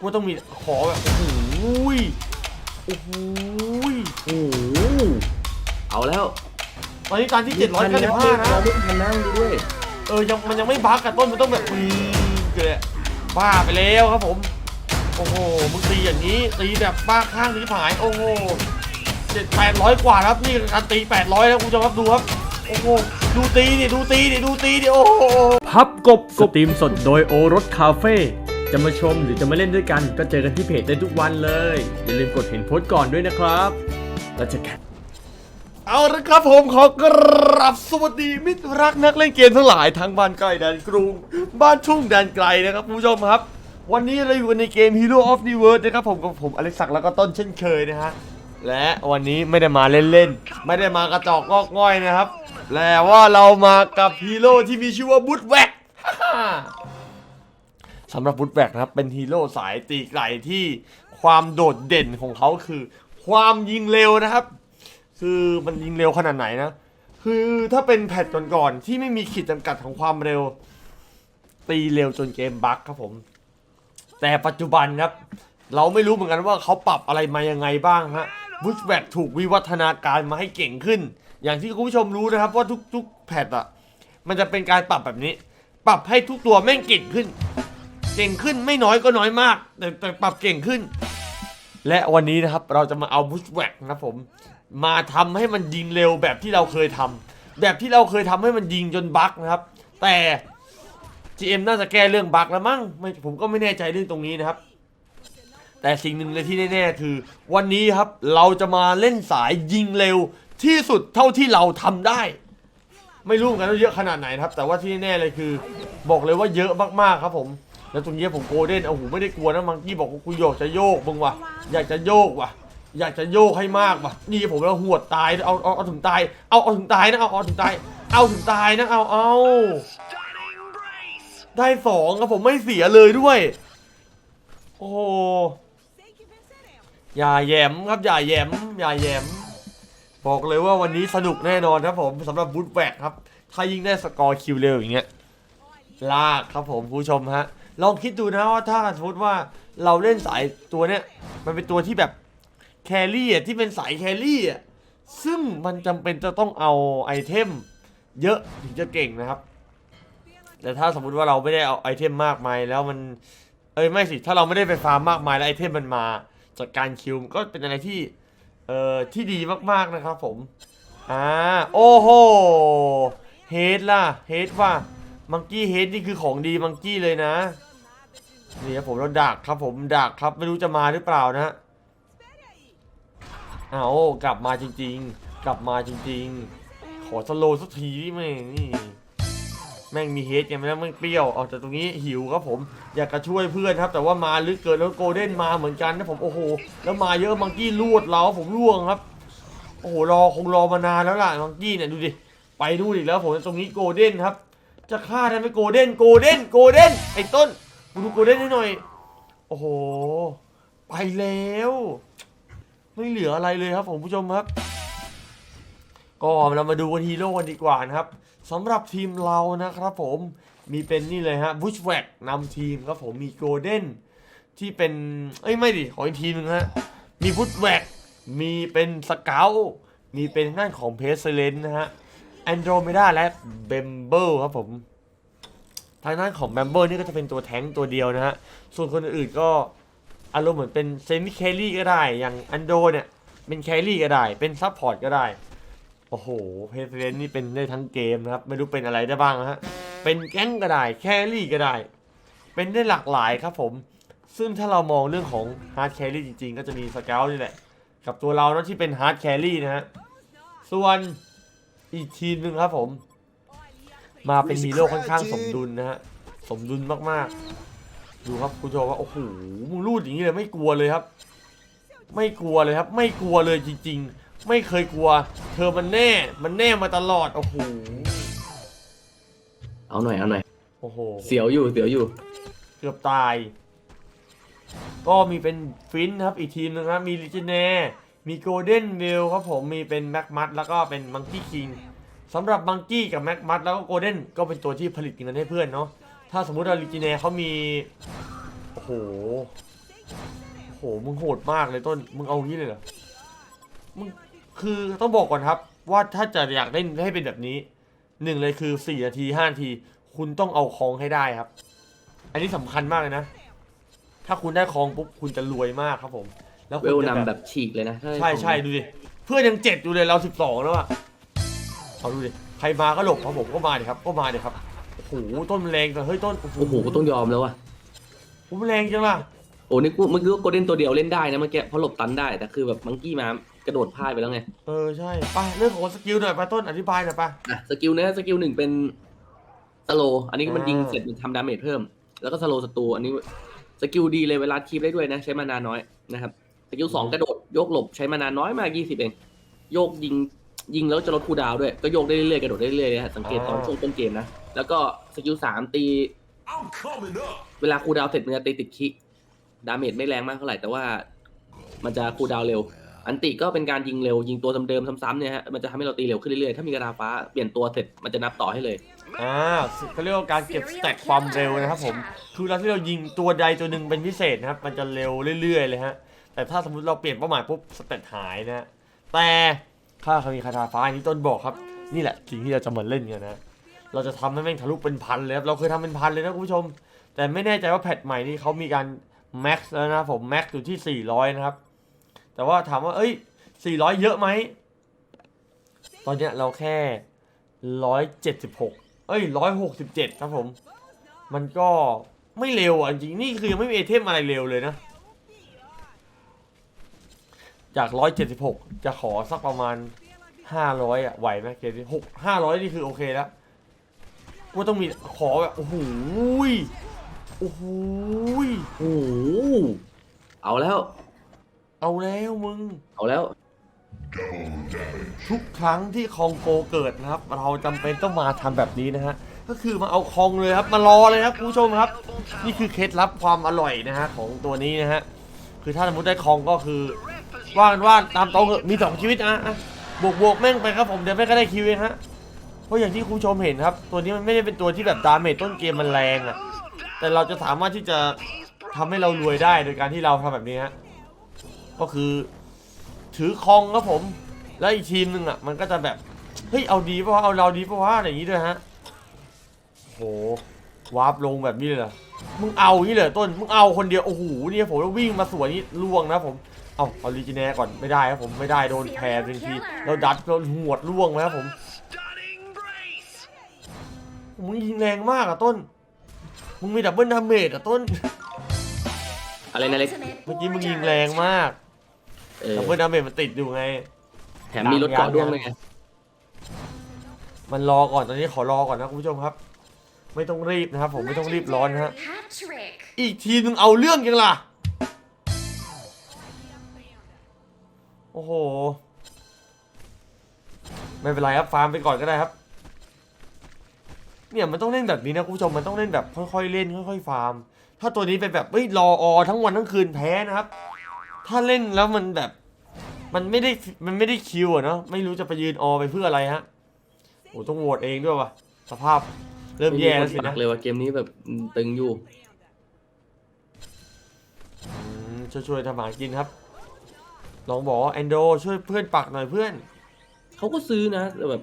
กูต้องมีขอแบบโอ้โหยโอ้โหยโอ้โหเอาแล้วตอนนี้ตอนที่795นะเราไม่ทันนั่งดูด้วยเออยังมันยังไม่บั๊กอะต้นมันต้องแบบอืมเกลือบ้าไปแล้วครับผม โอ้โหมึงตีอย่างนี้ตีแบบบ้าข้างนี้ผายโอ้โหเจ็ดแปดร้อยกว่าครับนี่การตีแปดร้อยแล้วคุณผู้ชมครับดูครับโอ้โหดูตีดิดูตีดิดูตีดิโอ้โหพับกบสตรีมสดโดยโอรสคาเฟ่ จะมาชมหรือจะมาเล่นด้วยกัน ก็เจอกันที่เพจได้ทุกวันเลย อย่าลืมกดเห็นโพสต์ก่อนด้วยนะครับแล้วเจอกันเอาละครับผมขอกราบสวัสดีมิตรรักนักเล่นเกมทั้งหลายทั้งบ้านใกล้แดนกรุง บ้านทุ่งแดนไกลนะครับคุณผู้ชมครับ วันนี้เราอยู่กันในเกม Hero of the World นะครับผมกับผมอเล็กซักแล้วก็ต้นเช่นเคยนะฮะและวันนี้ไม่ได้มาเล่นๆ ไม่ได้มากระจอกงอกง่อยนะครับแต่ว่าเรามากับฮีโร่ที่มีชื่อว่าบุตแวก สำหรับบุตแวกนะครับ เป็นฮีโร่สายตีไกลที่ความโดดเด่นของเขาคือ ความยิงเร็วนะครับ คือมันยิงเร็วขนาดไหนนะ คือถ้าเป็นแพทก่อนๆที่ไม่มีขีดจำกัดของความเร็ว ตีเร็วจนเกมบั๊กครับผม แต่ปัจจุบันครับ เราไม่รู้เหมือนกันว่าเขาปรับอะไรมายังไงบ้างฮะบุชแบกถูกวิวัฒนาการมาให้เก่งขึ้น อย่างที่คุณผู้ชมรู้นะครับว่าทุกๆแพทอะมันจะเป็นการปรับแบบนี้ ปรับให้ทุกตัวแม่งเก่งขึ้น เก่งขึ้นไม่น้อยก็น้อยมาก แต่แต่ปรับเก่งขึ้น และวันนี้นะครับเราจะมาเอาบุชแวกนะครับผม มาทำให้มันยิงเร็วแบบที่เราเคยทำแบบที่เราเคยทำให้มันยิงจนบั๊กนะครับ แต่ GM น่าจะแก้เรื่องบั๊กแล้วมั้งไม่ผมก็ไม่แน่ใจเรื่องตรงนี้นะครับ แต่สิ่งหนึ่งเลยที่แน่ๆคือ วันนี้ครับเราจะมาเล่นสายยิงเร็วที่สุดเท่าที่เราทำได้ ไม่รู้กันว่าเยอะขนาดไหนครับ แต่ว่าที่แน่ๆเลยคือ บอกเลยว่าเยอะมากๆครับผม แล้วตรงนี้ผมโกลเด้นโอ้โหไม่ได้กลัวนะมังกี้บอกว่ากูโยกจะโยกมึงว่ะอยากจะโยกว่ะ อยากจะโยกให้มากว่ะ นี่ผมแล้วหวดตายเอาเอาเอาถึงตายเอาเอาถึงตายนะเอาเอาถึงตาย เอาถึงตายนะเอาเอาได้สองครับผมไม่เสียเลยด้วย โอ้โหอย่าแหยมครับอย่าแหยมอย่าแหยมบอกเลยว่าวันนี้สนุกแน่นอนครับผมสำหรับบูทแวกครับ ถ้ายิ่งได้สกอร์คิวเร็วอย่างเงี้ยลากครับผมผู้ชมฮะ ลองคิดดูนะว่าถ้าสมมติว่าเราเล่นสายตัวเนี้ยมันเป็นตัวที่แบบแครี่อะที่เป็นสายแครี่อะซึ่งมันจำเป็นจะต้องเอาไอเทมเยอะถึงจะเก่งนะครับ แต่ถ้าสมมุติว่าเราไม่ได้เอาไอเทมมากมายแล้วมันเอ้ยไม่สิถ้าเราไม่ได้ไปฟาร์มมากมายแล้วไอเทมมันมาจากการคิวก็เป็นอะไรที่เอ่อที่ดีมากๆนะครับผมอ่าโอ้โหเฮดล่ะเฮดว่ามังกี้เฮดนี่คือของดีมังกี้เลยนะ นี่ครับผมเราดักครับผมดักครับไม่รู้จะมาหรือเปล่านะเอากลับมาจริง ๆ กลับมาจริง ๆ ขอสโลว์สักทีนี่แม่งนี่แม่งมีเฮดกันไหมนะแม่งเปรี้ยวเอาแต่ตรงนี้หิวครับผม อยากจะช่วยเพื่อนครับ แต่ว่ามาลึกเกินแล้วโกลเด้นมาเหมือนกันนะผมโอ้โห แล้วมาเยอะมังกี้ลวดเราผมล่วงครับ โอ้โหรอคงรอมานานแล้วล่ะมังกี้เนี่ยดูดิไปนู่นอีกแล้วผมตรงนี้โกลเด้นครับ จะฆ่าได้ไหมโกลเด้นโกลเด้นโกลเด้นไอ้ต้น กูดูโกลเด้นให้หน่อย โอ้โห ไปแล้ว ไม่เหลืออะไรเลยครับผมผู้ชมครับ ก็เรามาดูกันฮีโร่กันดีกว่านะครับสำหรับทีมเรานะครับผมมีเป็นนี่เลยฮะบุชแวกนำทีมครับผมมีโกลเด้นที่เป็น เอ้ยไม่ดิ ขออีกทีนึงฮะ มีบุชแวกมีเป็นสเกลมีเป็นหน้านของเพสเลนนะฮะแอนโดรเมดาและเบมเบิลครับผม ทางด้านของแบมเบิลนี่ก็จะเป็นตัวแท้งตัวเดียวนะฮะ ส่วนคนอื่นก็อารมณ์เหมือนเป็นเซมิแครี่ก็ได้ อย่างอันโดเนี่ยเป็นแครี่ก็ได้ เป็นซับพอร์ตก็ได้ โอ้โห เพสเลนนี่เป็นได้ทั้งเกมนะครับ ไม่รู้เป็นอะไรได้บ้างนะฮะ เป็นแก๊งก็ได้ แครี่ก็ได้ เป็นได้หลากหลายครับผม ซึ่งถ้าเรามองเรื่องของฮาร์ดแครี่จริงๆ ก็จะมีสเกลนี่แหละ กับตัวเราเนาะที่เป็นฮาร์ดแครี่นะฮะ ส่วนอีกทีมหนึ่งครับผม มาเป็นฮีโร่ค่อนข้างสมดุลนะฮะสมดุลมากๆ ดูครับคุณโจว่าโอ้โหมึงรูดอย่างนี้เลยไม่กลัวเลยครับ ไม่กลัวเลยครับ ไม่กลัวเลยจริง ๆ ไม่เคยกลัว เธอมันแน่ มันแน่มาตลอดโอ้โหเอาหน่อยเอาหน่อยโอ้โหเสียวอยู่เสียวอยู่ เกือบตาย ก็มีเป็นฟินครับอีกทีมหนึงครับมีลิจิเน่มีโกลเด้นเวลครับผมมีเป็นแม็กมัดแล้วก็เป็นมังกี้คิง สำหรับมังกี้กับแม็กมัดแล้วก็โกลเด้นก็เป็นตัวที่ผลิตเงินให้เพื่อนเนาะถ้าสมมุติว่าลิจิเน่เขามีโอ้โหโอ้โหมึงโหดมากเลยต้นมึงเอางี้เลยเหรอมึงคือต้องบอกก่อนครับ ว่าถ้าจะอยากเล่นให้เป็นแบบนี้หนึ่งเลยคือสี่นาทีห้านาที คุณต้องเอาคลองให้ได้ครับ อันนี้สำคัญมากเลยนะ ถ้าคุณได้คลองปุ๊บคุณจะรวยมากครับผม แล้วเวคุณลจะนำแบบฉีกเลยนะถ้าใช่ใช่ดูดิเพื่อนยังเจ็ดอยู่เลยเราสิบสองแล้วอะ เอาดูดิใครมาก็หลบครับผมก็มาดิครับก็มาดิครับโอ้โหต้นมันแรงแต่เฮ้ยต้นโอ้โหต้องยอมแล้วว่ะผมนแรงจังล่ะโอ้นี่กูเมื่อกี้ก็โกลเด้นตัวเดียวเล่นได้นะเมื่อกี้เพราะหลบตันได้แต่คือแบบมังกี้มากระโดดพลาดไปแล้วไงเออใช่ไปเรื่องของสกิลหน่อยไปต้นอธิบายหน่อยไปอะสกิลเนี้ยสกิลหนึ่งเป็นสโลอันนี้มันอ่ายิยิงเสร็จมันทำดาเมจเพิ่ม แล้วก็สโลศัตรูอันนี้สกิลดีเลยเวลาคีบได้ด้วยนะ ใช้มานานน้อยนะครับสกิลสองกระโดดโยกหลบใช้มานานน้อยมากยี่สิบเองโยกยิง ยิงแล้วจะลดคูลดาวน์ด้วย ก็โยกได้เรื่อยๆกระโดดได้เรื่อยๆนะฮะสังเกตตอนช่วงต้นเกมนะ แล้วก็สกิลสามตี I'm coming up. เวลาคูลดาวน์เสร็จมันจะตีติดคิดาเมจไม่แรงมากเท่าไหร่แต่ว่า มันจะคูลดาวน์เร็ว อันติก็เป็นการยิงเร็ว ยิงตัวเดิมๆซ้ำๆเนี่ยฮะมันจะทำให้เราตีเร็วขึ้นเรื่อยๆถ้ามีกระดาฟ้าเปลี่ยนตัวเสร็จมันจะนับต่อให้เลย อ่าเขาเรียกว่าการเก็บสแต็กความเร็วนะครับผม คือเวลาที่เรายิงตัวใดตัวหนึ่งเป็นพิเศษนะครับ มันจะเร็วเรื่อยๆเลยฮะ แต่ถ้าสมมติเราเปลี่ยนเป้าหมายปุ๊บสเตตหายนะฮะแต่ ค่าเคามีคาถาฟ้าอันนี้ต้นบอกครับ นี่แหละสิ่งที่เราจะมาเล่นกันนะ เราจะทำให้แม่งทะลุเป็นพันเลยครับเราเคยทำเป็นพันเลยนะคุณผู้ชม แต่ไม่แน่ใจว่าแพทใหม่นี้เขามีการแม็กซ์แล้วนะผมแม็กซ์อยู่ที่ 400 นะครับ แต่ว่าถามว่า เอ้ย 400 เยอะไหม ตอนเนี้ยเราแค่ 176 เอ้ย 167 ครับผม มันก็ไม่เร็วอะจริงนี่คือยังไม่มีไอเทมอะไรเร็วเลยนะ จาก176จะขอสักประมาณ500อะไหวไหมเกมนี้หกห้าร้อยนี่คือโอเคแล้วกูต้องมีขอแบบโอ้โหยโอ้โหยโอ้โหเอาแล้ว เอาแล้วมึง เอาแล้ว ทุกครั้งที่คองโกเกิดนะครับ เราจำเป็นต้องมาทำแบบนี้นะฮะก็คือมาเอาคองเลยครับมารอเลยครับคุณผู้ชมครับ นี่คือเคล็ดลับความอร่อยนะฮะของตัวนี้นะฮะคือถ้าสมมติได้คองก็คือ ว่ากันว่าตามตรงเถอะมีสองชีวิตนะอะบวกบวกแม่งไปครับผมเดี๋ยวแม่งก็ได้คิวเองฮะเพราะอย่างที่คุณผู้ชมเห็นครับ ตัวนี้มันไม่ได้เป็นตัวที่แบบดาเมจต้นเกมมันแรงอะแต่เราจะสามารถที่จะทำให้เรารวยได้โดยการที่เราทำแบบนี้ฮะก็คือ ถือคองครับผม แล้วอีกทีมหนึ่งอะมันก็จะแบบเฮ้ยเอาดีป่าวะเอาเราดีป่าวะอะไรอย่างงี้ด้วยฮะโหวาร์ปลงแบบนี้เลยเหรอมึงเอาอย่างนี้เลยต้นมึงเอาคนเดียวโอ้โหเนี่ยผมวิ่งมาสวนนี่ล่วงนะผม เอาเอาลีจิแนก่อนไม่ได้ครับผมไม่ได้โดนแพรทันทีเราดัดเราหวดล่วงนะครับผม Stunning brace. มึงยิงแรงมากอะต้น มึงมีดับเบิลดาเมจอะต้น อะไรนะเล็กเมื่อกี้มึงยิงแรงมากเออดับเบิลดาเมจมันติดอยู่ไง แถมมีรถเกาะด้วงด้วยไง มันรอก่อนตอนนี้ขอรอก่อนนะคุณผู้ชมครับ ไม่ต้องรีบนะครับผมไม่ต้องรีบร้อนนะฮะ Hat trick. อีกทีนึงเอาเรื่องยังล่ะ โอ้โห ไม่เป็นไรครับฟาร์มไปก่อนก็ได้ครับ เนี่ยมันต้องเล่นแบบนี้นะคุณผู้ชมมันต้องเล่นแบบค่อยๆเล่นค่อย ๆ ฟาร์ม ถ้าตัวนี้เป็นแบบเฮ้ยรออทั้งวันทั้งคืนแพ้นะครับ ถ้าเล่นแล้วมันแบบ มันไม่ได้มันไม่ได้คิวอะเนาะไม่รู้จะไปยืนออไปเพื่ออะไรฮะโอ้ต้องโหวตเองด้วยวะสภาพเริ่มแย่แล้วสิไม่มีคนปันะกเลยว่าเกมนี้แบบตึงอยู่อืมช่วยๆทำหากินครับ ลองบอกว่าแอนโดช่วยเพื่อนปักหน่อยเพื่อนเขาก็ซื้อนะแต่แบบ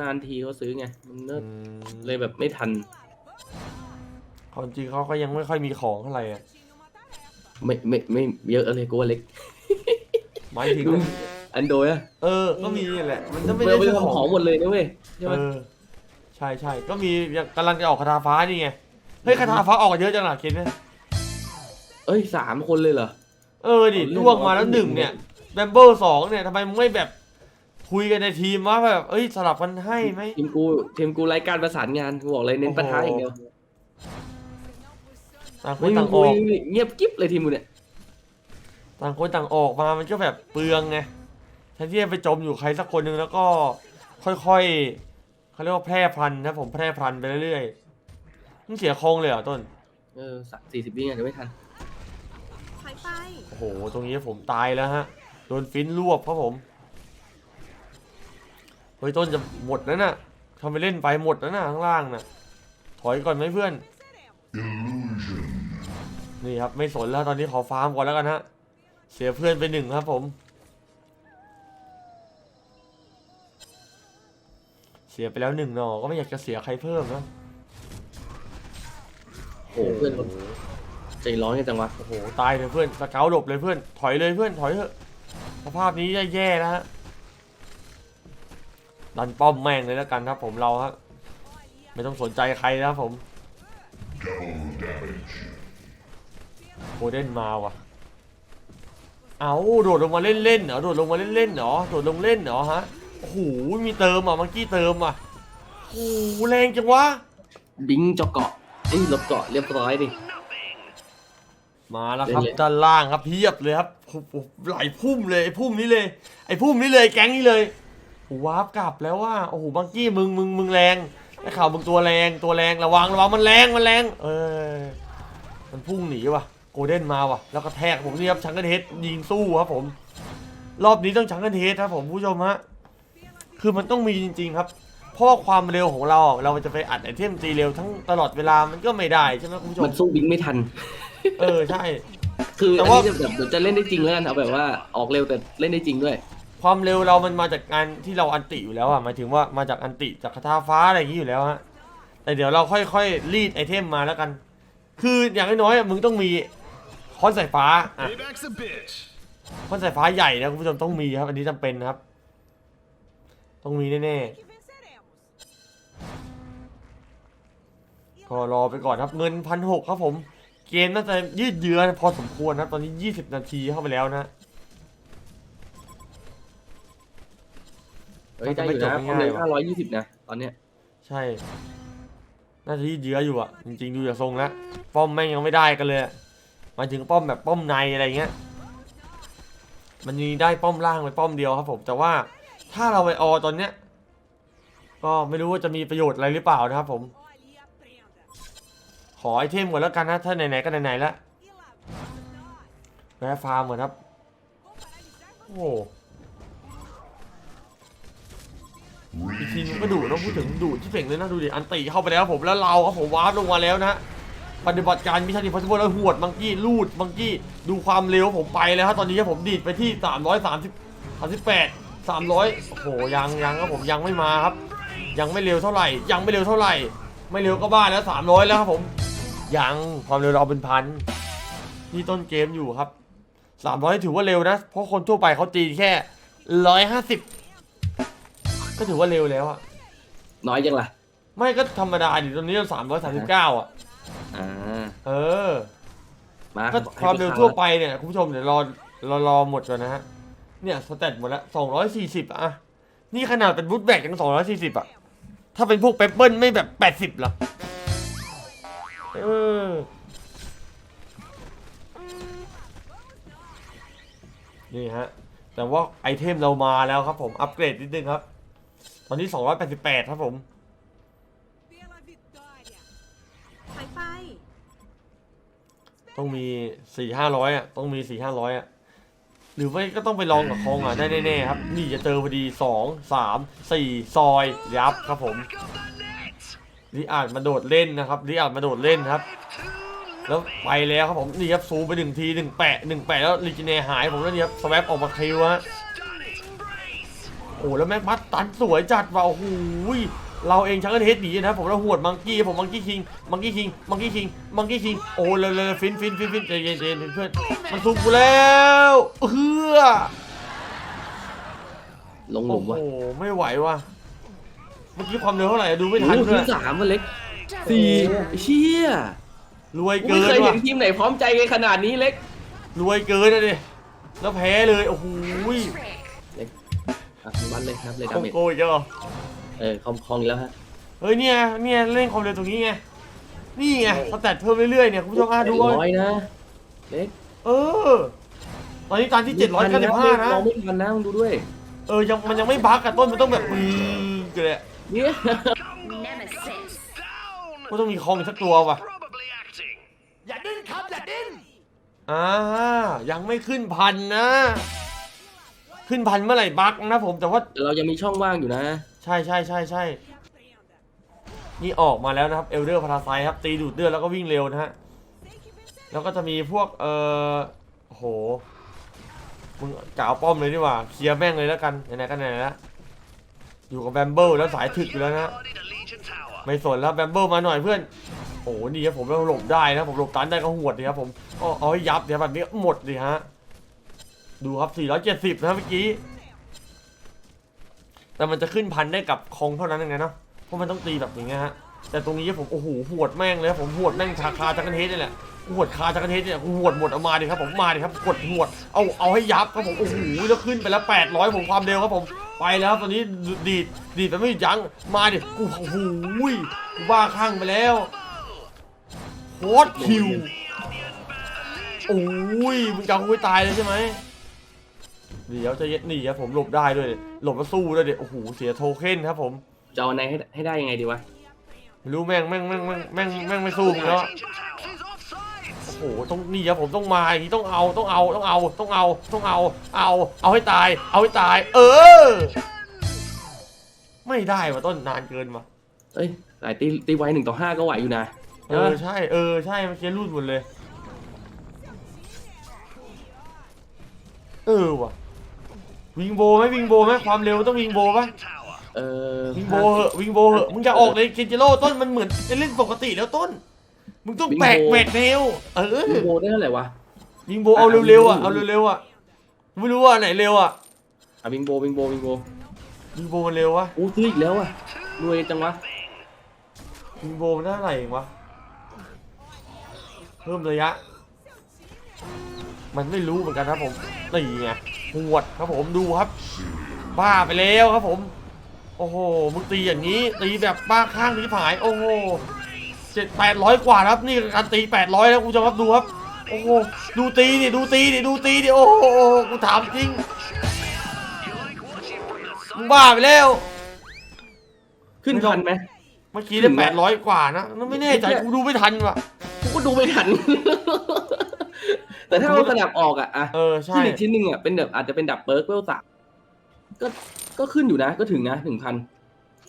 นานๆทีเขาซื้อไงมันก็อืมเลยแบบไม่ทันความจริงเขาก็ยังไม่ค่อยมีของเท่าไหร่อะไม่ไม่ไม่เยอะเลยกูว่าเล็กหมายถึงดูอันโดยอะเออ ก็มีแหละ มันจะไม่ไม่ได้ได้ซื้อทำขขอองงหมดเลยนะเว้ยใช่ไหมเออใช่ใช่ก็มียังกำลังจะออกคาถาฟ้านี่ไง เฮ้ยคาถาฟ้าออกเยอะจังหะเคนเนี่ย เอ้ยสามคนเลยเหรอ เออดิเอาเรื่องล่วงมาแล้วเอาหเรื่นึ่องงเนี่ย แบมเบิลสองเนี่ยทำไมมึงไม่แบบคุยกันในทีมว่าแบบ เอ้ยสลับกันให้ไหม ทีมกูทีมกูไร้การประสานงานกูบอกเลยเน้นปะทะอย่างเดียวต่างคไม่นมีต่างอคุอยกเงียบกิ๊บเลยทีมกูเนี่ยต่างคนต่างออกมา มันก็แบบเปลืองไงแทนที่จะไปจมอยู่ใครสักคนหนึ่งแล้วก็ค่อยๆเขาเรียกว่าแพร่พันธุ์นะผมแพร่พันธุ์ไปเรื่อยๆมึงเสียคงเลยเหรอต้น เออสี่สิบวิไงเดี๋ยวไม่ทันถอยไป โอ้โห ตรงนี้ผมตายแล้วฮะ โดนฟินรวบครับผม เฮ้ยต้นจะหมดแล้วน่ะทำไปเล่นไปหมดแล้วน่ะข้างล่างน่ะ ถอยก่อนไหมเพื่อนนนี่ครับไม่สนแล้วตอนนี้ขอฟาร์มก่อนแล้วกันฮะ เสียเพื่อนไปหนึ่งครับผม เสียไปแล้วหนึ่งหนอก็ไม่อยากจะเสียใครเพิ่มนะโอ้โหเพื่อนคนใจร้อนกันจังวะ โอ้โหตายเลยเพื่อนสเกลหลบเลยเพื่อน ถอยเลยเพื่อนถอยเถอะ สภาพนี้แย่ๆนะฮะดันป้อมแม่งเลยแล้วกันครับผมเราฮะไม่ต้องสนใจใครนะครับผมโคเดนมาว่ะเอาโดดลงมาเล่นๆเหรอโดดลงมาเล่นๆเหรอโดดลงเล่นเหรอฮะโอ้โหมีเติมอะเมื่อกี้เติมอะโอ้โหแรงจังวะบิงเจาะเกาะเอ้ยลบเกาะเรียบร้อยดิ มาแล้วครับ ด้านล่างครับเพียบเลยครับโอ้โหไหลพุ่มเลยไอ้พุ่มนี้เลย ไอ้พุ่มนี้เลยแก๊งนี้เลยโอ้วาร์ปกลับแล้วว่าโอ้โหบังกี้มึงมึงมึงแรงไอ้ข่าวมึงตัวแรงตัวแรงระวังระวังมันแรงมันแรง เออ มันพุ่งหนีว่ะโกลเด้นมาว่ะแล้วก็แทกผมนี่ครับชังกันเฮดยิงสู้ครับผม รอบนี้ต้องชังกันเฮดครับผมผู้ชมฮะคือมันต้องมีจริง ๆ ครับ เพราะว่าความเร็วของเราอะเราจะไปอัดไอเทมตีเร็วทั้งตลอดเวลามันก็ไม่ได้ใช่ไหมคุณผู้ชมัมนสู้บิงไม่ทัน เออใช่ คือแต่อันว่า นี้จะแบบเดี๋ยวจะเล่นได้จริงแล้วกันเอาแบบว่าออกเร็วแต่เล่นได้จริงด้วย ความเร็วเรามันมาจากการที่เราอันติอยู่แล้วอะหมายถึงว่ามาจากอันติจากคาถาฟ้าอะไรอย่างนี้อยู่แล้วฮะแต่เดี๋ยวเราค่อยๆรีดไอเทมมาแล้วกัน คืออย่างน้อยๆอะมึงต้องมีคอนสายฟ้าอะ Payback's a bitch. คอนสายฟ้าใหญ่นะคุณผู้ชมต้องมีครับ อันนี้จำเป็นนะครับ ต้องมีแน่ Que ก็รอไปก่อนครับเงินพันหกครับผม เกมน่าจะยืดเยื้อพอสมควรนะครับตอนนี้ 20 นาทีเข้าไปแล้วนะเฮ้ยได้อยู่นะมันจะไม่จบความเร็วง่ายๆว่ะห้าร้อยยี่สิบนะ ตอนเนี้ยใช่ น่าจะยืดเยื้ออยู่อะ จริง ๆ ดูจากทรงแล้วป้อมแม่งยังไม่ได้กันเลยอะหมายถึงป้อมแบบป้อมในอะไรเงี้ย มันมีได้ป้อมล่างไปป้อมเดียวครับผมแต่ว่าถ้าเราไปออตอนเนี้ย ก็ไม่รู้ว่าจะมีประโยชน์อะไรหรือเปล่านะครับผม อไอเทมก่อนแล้วกันนะถ้าไหนๆก็ไหนๆแล้วแวะฟาร์มก่อนครับ โอ้โหอีกทีมก็ดุนะพูดถึงดุที่เป่งเลยนะดูดิอันตีเข้าไปแล้วผมแล้วเราครับผมวาร์ปลงมาแล้วนะปฏิบัติการมิชชั่นอิมพอสิเบิลแล้วหวดมังกี้ลูดมังกี้ดูความเร็วผมไปแล้วครับตอนนี้ผมดีดไปที่ 330 38 300โอ้โหยังยังครับผมยังไม่มาครับ ยังไม่เร็วเท่าไหร่ ยังไม่เร็วเท่าไหร่ ไม่เร็วก็บ้าแล้ว 300 แล้วครับผม ยัง ความเร็วเราเป็นพัน นี่ต้นเกมอยู่ครับ 300 ถือว่าเร็วนะ เพราะคนทั่วไปเขาตีแค่ 150 ก็ถือว่าเร็วแล้วอะน้อยจังล่ะ ไม่ก็ธรรมดาดิตอนนี้สามร้อยสามสิบเก้าอะ อ่า เออ มาก็ความเร็วทั่วไปเนี่ย คุณผู้ชมเดี๋ยวรอรอรอหมดก่อนนะฮะ เนี่ยสเตตหมดแล้วสองร้อยสี่สิบอะนี่ขนาดเป็นบูทแบกยังสองร้อยสี่สิบอะถ้าเป็นพวกเปปเปิลไม่แบบแปดสิบหรอเออนี่ฮะ แต่ว่าไอเทมเรามาแล้วครับผมอัปเกรดนิดนึงครับ ตอนนี้ 288 ครับผม Pela vitória. Pai, pai. ต้องมีสี่ห้าร้อยอะ ต้องมีสี่ห้าร้อยอะ หรือไม่ก็ต้องไปลองกับคองอะ ได้แน่ๆครับ นี่จะเจอพอดีสองสามสี่ซอยยับครับผม ลิอาจมาโดดเล่นนะครับลิอาจมาโดดเล่นครับ Too แล้วไปแล้วครับผมนี่ครับซูมไปหนึ่งทีหนึ่งแปะหนึ่งแปะแล้วลิจิเนหายผมแล้วนี่ครับสแวปออกมาคิวฮะ stunning brace. โอ้แล้วแม็กมัดตันสวยจัดว่ะโอ้โหยเราเองชักกันเฮดหนีนะครับผมแล้วหวดมังกี้ผมมังกี้คิงมังกี้คิงมังกี้คิงมังกี้คิงโอ้เลยเลยฟินฟินฟินฟินใจเย็นใจเย็นเพื่อนมันซุกกูแล้วเฮือลงหลุโอ้มโหวะไม่ไหวว่ะ เมื่อกี้ความเร็วเท่าไหร่อะดูไม่ทันโอ้โหด้วคืยอสามมันเล็กสี่เชี่ยรวยกูเกิไม่นเคยเห็ว่ะนทีมไหนพร้อมใจกันขนาดนี้เล็ก รวยเกินนะดิแล้วแพ้เลยโอ้โหยอะวันเลยครับเลยคดาอมเมจโกอีกแล้วเหรอเออคอมคองอีกแล้วฮะเฮ้ยเนี่ยเนี่ยเล่นความเร็วตรงนี้ไงนี่ไงสแตทเพิ่มเรื่อยๆเนี่ยคุณผู้ชมอะดูเอาร้อยนะเล็กเออตอนนี้ตอนที่795นะเราไม่ทันนะมึงดูด้วย เออยังมันยังไม่บั๊กอะต้นมันต้องแบบอือกันเลยอะ เนี่ย Nemesis. Down. มันต้องมีคองอีกสักตัวว่ะ Probably acting. อ่ายังไม่ขึ้นพันนะ ขึ้นพันเมื่อไหร่บั๊กนะผมแต่ว่าแต่เรายังมีช่องว่างอยู่นะ ใช่ใช่ใช่ใช่ E aprenda. นี่ออกมาแล้วนะครับเอลเดอร์พาราไซครับตีดูดเลือดแล้วก็วิ่งเร็วนะฮะ Sei que venceremos. แล้วก็จะมีพวกเออโอ้โหมึงกล่าวป้อมเลยดีกว่าเคลียร์แม่งเลยแล้วกันไหนๆก็ไหนๆแล้ว อยู่กับแบมเบิลแล้วสายถึกอยู่แล้วนะไม่สนแล้วแบมเบิลมาหน่อยเพื่อนโอ้นี่ครับผมเราหลบได้นะผมหลบตันได้ก็หวดดีครับผมก็เอาให้ยับเดี๋ยวแบบนี้หมดดิฮะดูครับ 470 นะเมื่อกี้ แต่มันจะขึ้นพันได้กับคงเท่านั้นเองนะเนาะเพราะมันต้องตีแบบอย่างเงี้ยฮะแต่ตรงนี้ผมโอ้โหหวดแม่งเลยผมหวดแม่งชาคาจักรเทสนี่แหละหวดคาจักรเทสเนี่ยหวดหมดเอามาดิครับผมมาดิครับกดหวดเอาเอาให้ยับครับผมโอ้โหแล้วขึ้นไปแล้ว 800 ผมความเร็วครับผม ไปแล้วครับตอนนี้ดีดดีดไปไม่หยุดยั้งมาดิกูโอ้โหกูบ้าคลั่งไปแล้วโคตรคิวโอ้ยมึงจะเอากูให้ตายเลยใช่ไหมเดี๋ยวจะเย็ดหนีครับผมหลบได้ด้วยดิหลบแล้วสู้ด้วยเด็โอ้โหเสียโทเค็นครับผมจะเอาในให้ให้ได้ยังไงดีวะไม่รู้แม่งแม่งแม่งแม่งแม่งแม่งไม่สู้มึงแล้ว โอ้โหต้องนี่ครับผมต้องมาอย่างนี้ต้องเอาต้องเอาต้องเอาต้องเอาต้องเอาเอาเอาให้ตาย เอาให้ตาย เออ ไม่ได้ว่ะต้นนานเกินว่ะเอ้ยสายตีตีไวหนึ่งต่อห้าก็ไหวอยู่นะเออใช่เออใช่เมื่อกี้รูดหมดเลย เออว่ะวิงโบไหมวิงโบไหมความเร็วต้องวิงโบปะ Legion tower. เออวิงโบเหอะวิงโบเหอะมึงจะออกเลยเคนจิโร่ต้นมันเหมือนจะเล่นปกติแล้วต้น มึงต้องแปลกแหวกแนวเออวิงโบได้เท่าไหร่วะวิงโบเอาเร็วๆอะเอาเร็วๆอะไม่รู้ว่าไหนเร็วอะอะวิงโบวิงโบวิงโบวิงโบมันเร็ววะโอ้ซื้ออีกแล้วอะรวยจังวะวิงโบมันได้เท่าไหร่เองวะเพิ่มระยะ มันไม่รู้เหมือนกันครับผมตีไงหวดครับผมดูครับ บ้าไปแล้วครับผม โอ้โหมึงตีอย่างนี้ตีแบบบ้าข้างที่ผาย โอ้โห เจ็ดแปดร้อยกว่าครับนี่คือการตีแปดร้อยแล้วคุณผู้ชมครับดูครับโอ้โหดูตีดิดูตีดิดูตีดิโอ้โหกูถามจริง You like watching from the มึง side? บ้าไปแล้วขึ้นทันไหมเมื่อกี้ได้แปดร้อยกว่านะนั่นไม่แน่ใจกูดูไม่ทันว่ะกูก็ดูไม่ทัน แต่ถ้าเอาสนับออกอะอะเออใช่ขึ้นอีกชิ้นหนึ่งอะเป็นแบบอาจจะเป็นดับเบิร์กเวลสามก็ก็ขึ้นอยู่นะ ก็ถึงนะหนึ่งพัน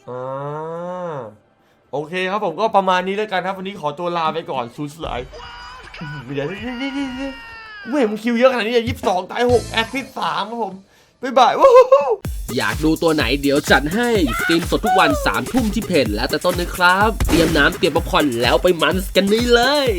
อ่า โอเคครับผมก็ประมาณนี้แล้วกันครับ วันนี้ขอตัวลาไปก่อนซูสไลด์เดี๋ยวเว้ยมึงคิวเยอะขนาดนี้ยี่สิบสองตายหกแอคซิสสามครับผมบ๊ายบายว้าวอยากดูตัวไหนเดี๋ยวจัดให้สตรีมสดทุกวัน3ามทุ่มที่เพจแล้วแต่ต้นนะครับ เตรียมน้ำเตรียมป๊อปคอร์นแล้วไปมันกันนี่เลย